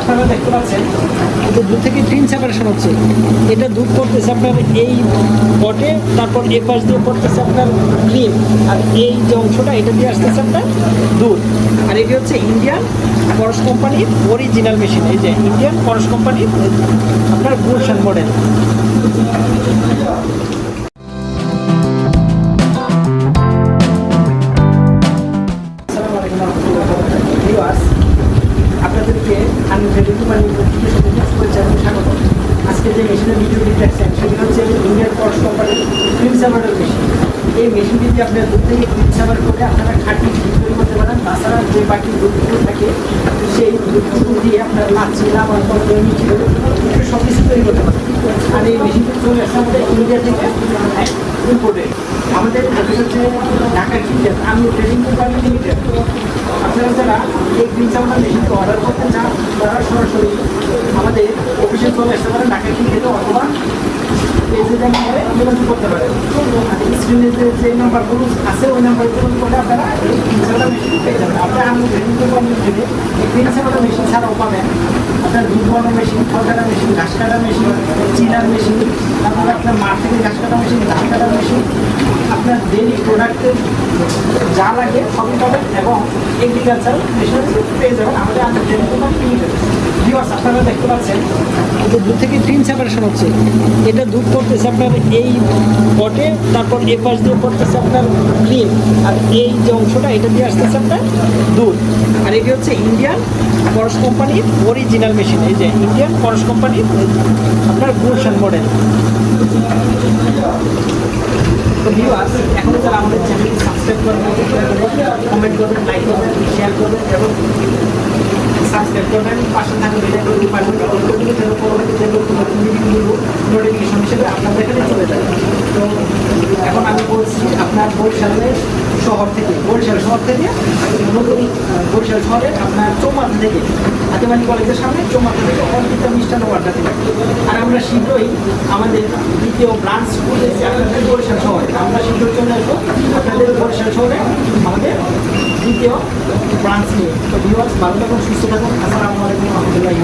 আপনারা দেখতে পাচ্ছেন যে দুধ থেকে তিন সেপারেশন হচ্ছে। এটা দুধ পড়তেছে আপনার এই পটে তারপর এ পাশ দিয়ে পড়তেছে আপনার ক্রিম আর এই যে অংশটা, এটা দিয়ে আসতেছে আপনার দুধ আর এটি হচ্ছে ইন্ডিয়ান পরশ কোম্পানির অরিজিনাল মেশিন এই যে ইন্ডিয়ান পরশ কোম্পানির আপনার গুলশান মডেল স্বাগত আজকে যে মেশিনের ভিডিওটি দেখছেন সেটি হচ্ছে ইন্ডিয়ান পরশ কোম্পানির ক্রিম সাভারের মেশিন এই মেশিনটি আপনার দুধ থেকে করে আপনারা খাঁটি তৈরি করতে পারেন তাছাড়া যে বাকি দুধগুলো থাকে সেই দুধগুলো দিয়ে আপনার লাচ্ছি লাভার দই মিষ্টি সব কিছু তৈরি করতে পারেন আর এই মেশিনটি চলে আসছে আমাদের ইন্ডিয়া থেকে ইম্পোর্টেড আমাদের হচ্ছে ঢাকা আমি ট্রেনিং কোম্পানি লিমিটেড আপনারা যারা এই গ্রিন সাউন্ডার মেশিনকে অর্ডার করতে চান তারা সরাসরি আমাদের অফিসে চলে আসতে পারেন ঢাকা কিচেনে অথবা পেজে দেখা যোগাযোগ করতে পারেন স্ক্রিনে নাম্বারগুলো আছে, ওই নাম্বারগুলো করে আপনারা মেশিন পেয়ে যাবেন। আপনারা আমি কোম্পানি থেকে এই মেশিন ছাড়াও পাবেন। আপনার দুধ বানানো মেশিন কাটা মেশিন ঘাস কাটা মেশিন চিনার মেশিন তারপরে আপনার মাঠ ঘাস কাটা মেশিন ধান কাটা মেশিন আপনার ডেলি প্রোডাক্টের যা লাগে সবই পাবেন এবং এগ্রিকালচার মেশিনারি পেয়ে যাবেন। আমাদের under training company limited viewers আপনারা দেখতে পাচ্ছেন যে দুধ থেকে তিন সেপারেশন হচ্ছে। এটা দুধ পড়তেছে আপনার এই পটে তারপর এ পাশ দিয়ে পড়তেছে আপনার ক্রিম আর এই যে অংশটা, এটা দিয়ে আসতেছে আপনার দুধ আর এটি হচ্ছে ইন্ডিয়ান পরশ কোম্পানির অরিজিনাল মেশিন এই যে ইন্ডিয়ান পরশ কোম্পানির আপনার গুলশান মডেল তো ভিউয়ার্স এখনও যারা আমাদের চ্যানেলটি সাবস্ক্রাইব করবেন কমেন্ট করবেন লাইক করবেন শেয়ার করবেন, এবং সাবস্ক্রাইব করবেন পাশে থাকা ভিডিওগুলো পাবেন ওগুলো যেন পরবর্তীতে নতুন নতুন ভিডিওগুলো নোটিফিকেশন হিসেবে আপনাদের এখানে চলে যাবে। তো এখন আমি বলছি আপনার বরিশালের শহর থেকে বরিশাল শহর থেকে নতুন বরিশাল শহরে আপনার চৌমাথা থেকে হাতিমানি কলেজের সামনে চৌমাথা থেকে অর্পিতা মিষ্টান্ন আড্ডা থেকে। আর আমরা শীঘ্রই আমাদের দ্বিতীয় ব্রাঞ্চ খুলেছি আপনাদের বরিশাল শহরে। আমরা শীঘ্রই চলে আসব। আপনাদের বরিশাল শহরে দ্বিতীয় ব্রাঞ্চ নিয়ে। তো ভিউয়ার্স ভালো থাকুন সুস্থ থাকুন। আসসালামু আলাইকুম রহমতুল্লাহি